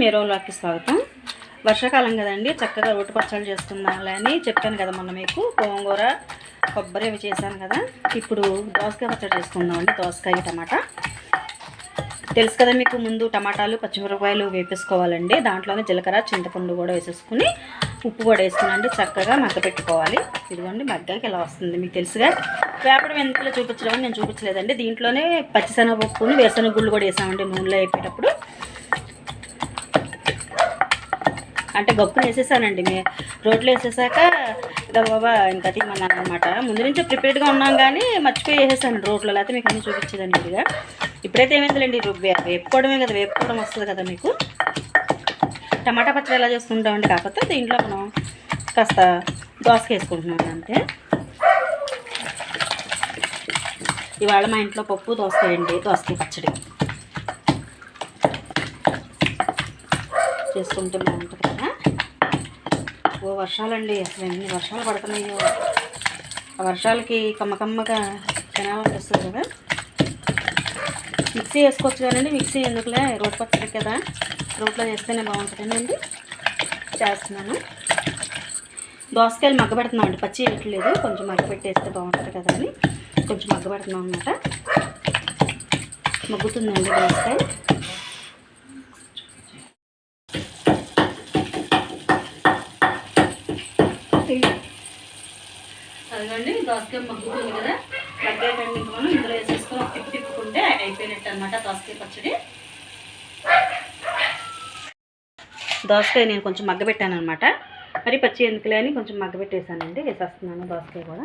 మీరోలోకి స్వాగతం. వర్షాకాలం కదండి చక్కగా రోటి పచ్చళ్ళు చేసుకుందాంలే అని చెప్పాను కదా మొన్న మీకు. గోంగూర కొబ్బరి అవి చేశాను కదా. ఇప్పుడు దోసకాయ పచ్చడి చేసుకుందామండి దోసకాయ టమాటా. తెలుసు కదా మీకు ముందు టమాటాలు పచ్చిమిరపకాయలు వేపేసుకోవాలండి. దాంట్లోనే జీలకర్ర చింతపండు కూడా వేసేసుకుని ఉప్పు కూడా వేసుకునండి. చక్కగా మగ్గ పెట్టుకోవాలి. ఇదిగోండి మగ్గాకి ఇలా వస్తుంది మీకు తెలుసుగా. వేపడం ఎందుకులో చూపించడం నేను చూపించలేదండి. దీంట్లోనే పచ్చిశనగపప్పుని వేరుశనగ గుళ్ళు కూడా వేసామండి నూనెలో వేపేటప్పుడు. అంటే గొప్పలు వేసేసానండి. మీ రోట్లో వేసేసాక బాబా ఇంకా తీమన్నాను అనమాట ముందు నుంచే ప్రిపేర్డ్గా ఉన్నాం కానీ మర్చిపోయి వేసేసాను రోట్లో లేకపోతే మీకు అన్నీ చూపించేదండి ఇదిగా. ఇప్పుడైతే ఏమైందిలేండి వే- వేపుకోవడమే కదా వేపుకోవడం వస్తుంది కదా మీకు? టమాటా పచ్చడి ఎలా చేసుకుంటామండి కాకపోతే దీంట్లో మనం కాస్త దోసక వేసుకుంటున్నాం అంతే. ఇవాళ మా ఇంట్లో పప్పు దోసకాయండి దోసకాయ పచ్చడి. చేసుకుంటున్నాను బాగుంటుంది కదా ఓ వర్షాలండి అసలు ఎన్ని వర్షాలు పడుతున్నాయో. ఆ వర్షాలకి కమ్మకమ్మగా కమ్మగా వస్తుంది కదా. మిక్సీ వేసుకోవచ్చు కదండి మిక్సీ ఎందుకులే? రోడ్ పచ్చడి కదా. రోట్లో చేస్తేనే బాగుంటుందండి చేస్తున్నాను. దోసకాయలు మగ్గ పచ్చి వేయట్లేదు. కొంచెం మగ్గపెట్టేస్తే బాగుంటుంది కదా అని. కొంచెం మగ్గ పెడుతున్నాం అనమాట మగ్గుతుందండి దోసకాయ. అదిగోండి దోసకాయ మగ్గుతుంది కదా. మగ్గేటండి మనం ఇందులో వేసేసుకొని ఒక తిప్పి తిప్పుకుంటే అయిపోయినట్టు అనమాట దోసకాయ పచ్చడి. దోసకాయ నేను కొంచెం మగ్గబెట్టాను అనమాట మరి పచ్చి ఎందుకులే అని కొంచెం మగ్గబెట్టేసానండి వేసేస్తున్నాను దోసకాయ కూడా.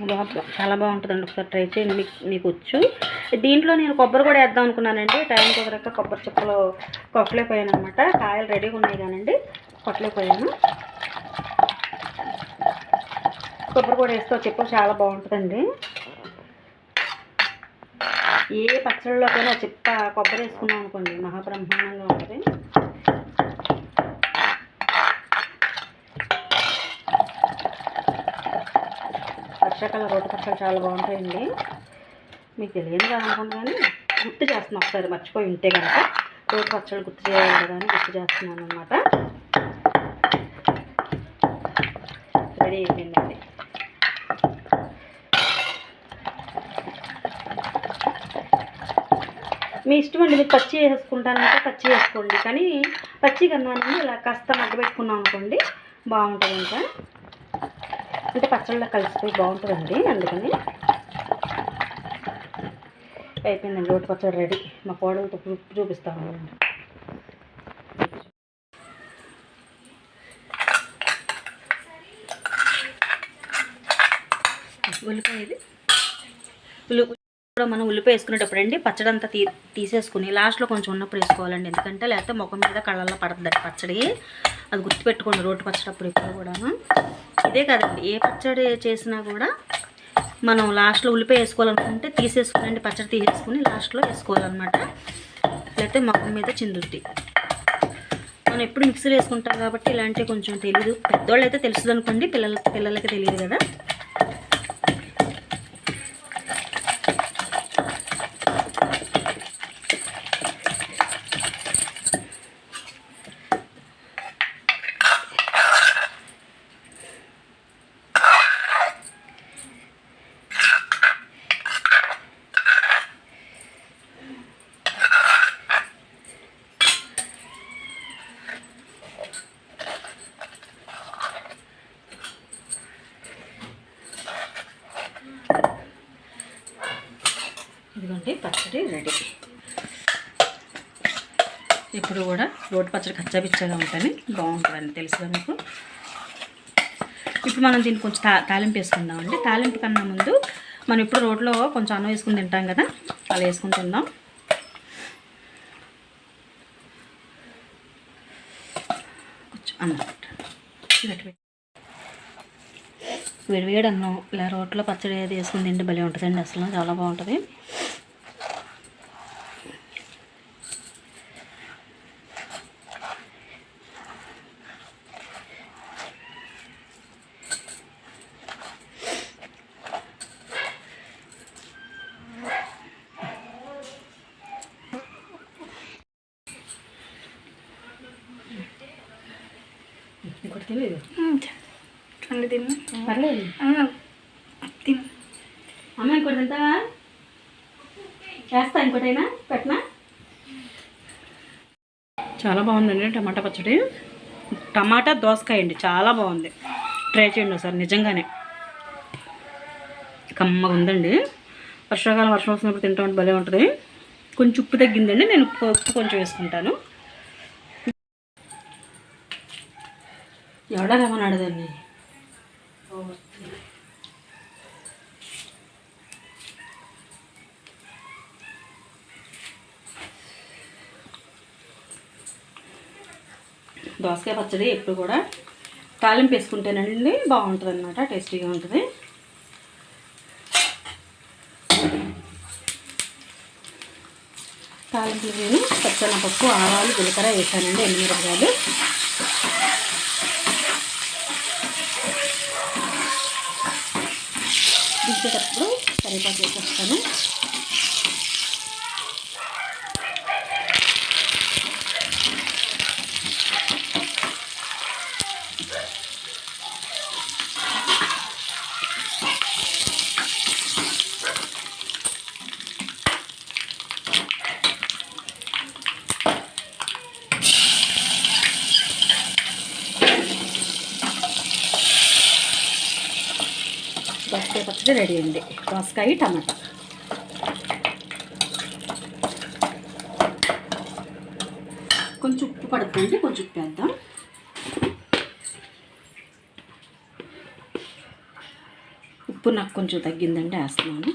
బాగా చాలా బాగుంటుందండి. ఒకసారి ట్రై చేయండి. మీకు మీకు వచ్చు. దీంట్లో నేను కొబ్బరి కూడా వేద్దాం అనుకున్నానండి. టైం కుదరక కొబ్బరి చుక్కలు కొట్టలేకపోయాను అనమాట కాయలు రెడీగా ఉన్నాయి కానండి. కొట్టలేకపోయాను. కొబ్బరి కూడా వేస్తే చెప్పు చాలా బాగుంటుందండి. ఏ పచ్చళ్ళలోకైనా చిప్ప కొబ్బరి వేసుకున్నాం అనుకోండి. మహాబ్రహ్మాండంగా ఉంటుంది. వర్షాకాలం రోడ్డు పచ్చళ్ళు చాలా బాగుంటాయండి. మీకు తెలియదు కదా కానీ గుర్తు చేస్తున్నాను ఒకసారి మర్చిపోయి ఉంటే కనుక. రోడ్డు పచ్చళ్ళు గుర్తు చేయాలి కదా అని గుర్తు చేస్తున్నాను అనమాట రెడీ అయిపోయిందండి. మీ ఇష్టం అండి మీరు పచ్చి వేసుకుంటానంటే పచ్చి వేసుకోండి. కానీ పచ్చి కన్నా ఇలా కాస్త మగ్గబెట్టుకున్నాం అనుకోండి బాగుంటుంది ఇంకా. అంటే పచ్చళ్ళలో కలిసిపోయి బాగుంటుందండి అందుకని. అయిపోయిందండి రోటి పచ్చడి రెడీ. మా కోడలతో ప్రూఫ్ చూపిస్తాను ఉల్లిపాయ ఇది. ఉల్లి కూడా మనం ఉల్లిపాయ వేసుకునేటప్పుడు అండి పచ్చడి అంతా తీ తీసేసుకుని లాస్ట్లో కొంచెం ఉన్నప్పుడు వేసుకోవాలండి. ఎందుకంటే లేకపోతే ముఖం మీద కళ్ళల్లో పడుతుంది పచ్చడి. అది గుర్తుపెట్టుకోండి రోడ్డు పచ్చడి అప్పుడు ఎప్పుడు కూడాను. ఇదే కదండి ఏ పచ్చడి చేసినా కూడా మనం లాస్ట్లో ఉల్లిపాయ వేసుకోవాలనుకుంటే తీసేసుకోవాలండి పచ్చడి తీసేసుకుని లాస్ట్లో వేసుకోవాలన్నమాట. లేకపోతే ముఖం మీద చిందుద్ది. మనం ఎప్పుడు మిక్సీలో వేసుకుంటాం కాబట్టి ఇలాంటివి కొంచెం తెలియదు పెద్దోళ్ళు అయితే తెలుసుదనుకోండి అనుకోండి పిల్లల పిల్లలకి తెలియదు కదా. ఇదిగోండి పచ్చడి రెడీ ఇప్పుడు కూడా రోటి పచ్చడి కచ్చాపిచ్చగా ఉంటుంది బాగుంటుందండి తెలుసుగా మీకు? ఇప్పుడు మనం దీన్ని కొంచెం తా తాలింపు వేసుకుందామండి. తాలింపు కన్నా ముందు మనం ఇప్పుడు రోట్లో కొంచెం అన్నం వేసుకుని తింటాం కదా అలా వేసుకుంటున్నాం అన్నమాట కొంచెం అన్నం ఇది వేడి అన్నం ఇలా రోట్లో పచ్చడి ఏది వేసుకుని తింటే భలే ఉంటుందండి అసలు చాలా బాగుంటుంది. ఇంకోటి తెలియదు తిను. పర్లేదు. అమ్మ ఇంకోటి తింటావా? చేస్తా ఇంకోటైనా? పెట్టనా? చాలా బాగుందండి టమాటా పచ్చడి. టమాటా దోసకాయ అండి చాలా బాగుంది. ట్రై చేయండి ఒకసారి నిజంగానే. కమ్మగా ఉందండి. వర్షాకాలం వర్షం వస్తున్నప్పుడు తింటా ఉంటే భలే ఉంటుంది. కొంచెం ఉప్పు తగ్గిందండి నేను ఉప్పు ఉప్పు కొంచెం వేసుకుంటాను. ఎవడా రమ్మన్నాడు దాన్ని దోసకాయ పచ్చడి ఎప్పుడు కూడా తాలింపు వేసుకుంటేనండి బాగుంటుంది అనమాట టేస్టీగా ఉంటుంది. తాలింపు నేను పచ్చనపప్పు ఆవాలు జీలకర్ర వేసానండి ఎన్ని మిరపకాయలు కరివేపాకు వేసేస్తాను దోసకాయ పచ్చడి రెడీ అండి. దోసకాయ టమాటా. కొంచెం ఉప్పు పడుతుందండి కొంచెం ఉప్పు వేద్దాం. ఉప్పు నాకు కొంచెం తగ్గిందండి వేస్తున్నాను.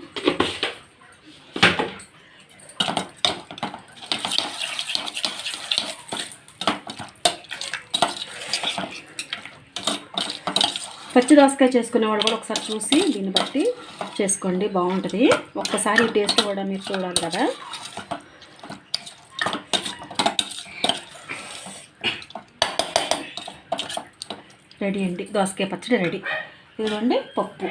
పచ్చి దోసకాయ చేసుకునే వాళ్ళు కూడా ఒకసారి చూసి దీన్ని బట్టి చేసుకోండి బాగుంటుంది. ఒక్కసారి టేస్ట్ కూడా మీరు చూడాలి కదా. రెడీ అండి దోసకాయ పచ్చడి రెడీ. ఇదిగోండి పప్పు.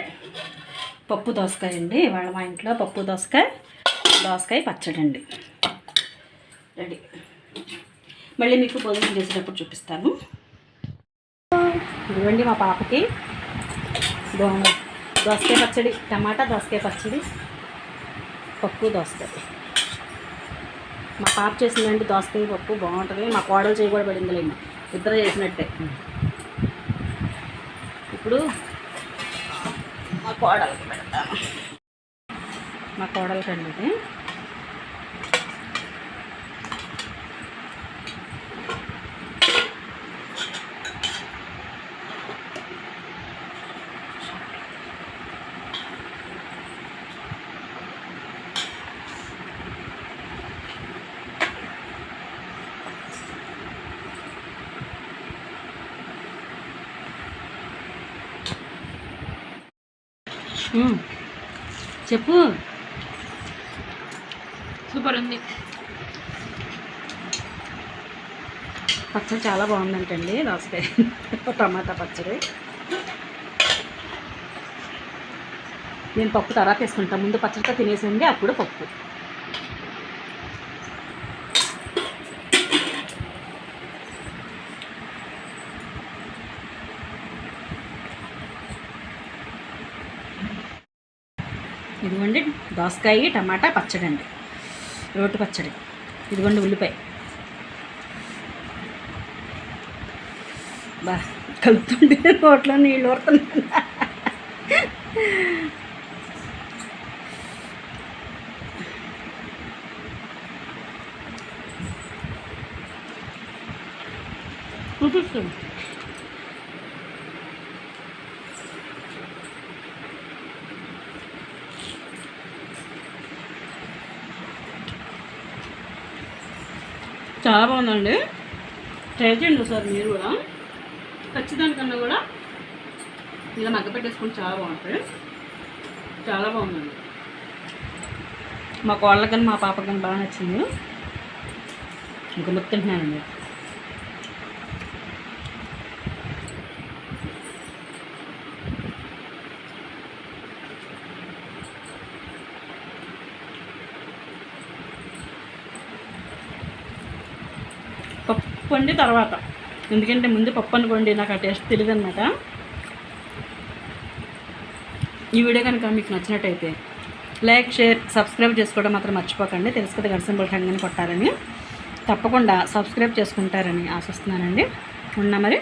పప్పు దోసకాయ అండి ఇవాళ మా ఇంట్లో పప్పు దోసకాయ దోసకాయ పచ్చడి అండి. రెడీ. మళ్ళీ మీకు భోజనం చేసేటప్పుడు చూపిస్తాను. ఇదిగోండి మా పాపకి. దో దోసకాయ పచ్చడి టమాటా దోసకాయ పచ్చడి పప్పు దోసకాయ. మా పాప చేసిందండి దోసకాయ పప్పు బాగుంటుంది. మా కోడలు చేయి కూడా లేండి ఇద్దరు చేసినట్టే. ఇప్పుడు మా కోడలకి పెడతాను. మా కోడలకి అండి చెప్పు. సూపర్ ఉంది. పచ్చడి చాలా బాగుందంటండి దోసకాయ టమాటా పచ్చడి. నేను పప్పు తర్వాత వేసుకుంటాను ముందు పచ్చడితో తినేసింది అప్పుడు పప్పు. ఇదిగోండి దోసకాయ టమాటా పచ్చడి అండి రోటి పచ్చడి. ఇదిగోండి ఉల్లిపాయ. బా కలుపుతుంటే నోట్లో నీళ్ళు ఊరుతున్నాయి. చూపిస్తుంది. చాలా బాగుందండి. ట్రై చేయండి ఒకసారి మీరు కూడా. ఖచ్చితంగా కూడా ఇలా మగ్గ పెట్టేసుకుంటే చాలా బాగుంటుంది. చాలా బాగుందండి. మా కోళ్ళకి కానీ మా పాపకి కానీ బాగా నచ్చింది. ఇంకా మొత్తం తింటున్నానండి పప్పు వండి తర్వాత. ఎందుకంటే ముందు పప్పు అనుకోండి నాకు ఆ టేస్ట్ తెలియదు అనమాట ఈ వీడియో కనుక మీకు నచ్చినట్టయితే లైక్ షేర్ సబ్స్క్రైబ్ చేసుకోవడం మాత్రం మర్చిపోకండి. తెలుసు కదా గడిసిన రంగని కొట్టాలని తప్పకుండా సబ్స్క్రైబ్ చేసుకుంటారని ఆశిస్తున్నానండి. ఉన్నా మరి.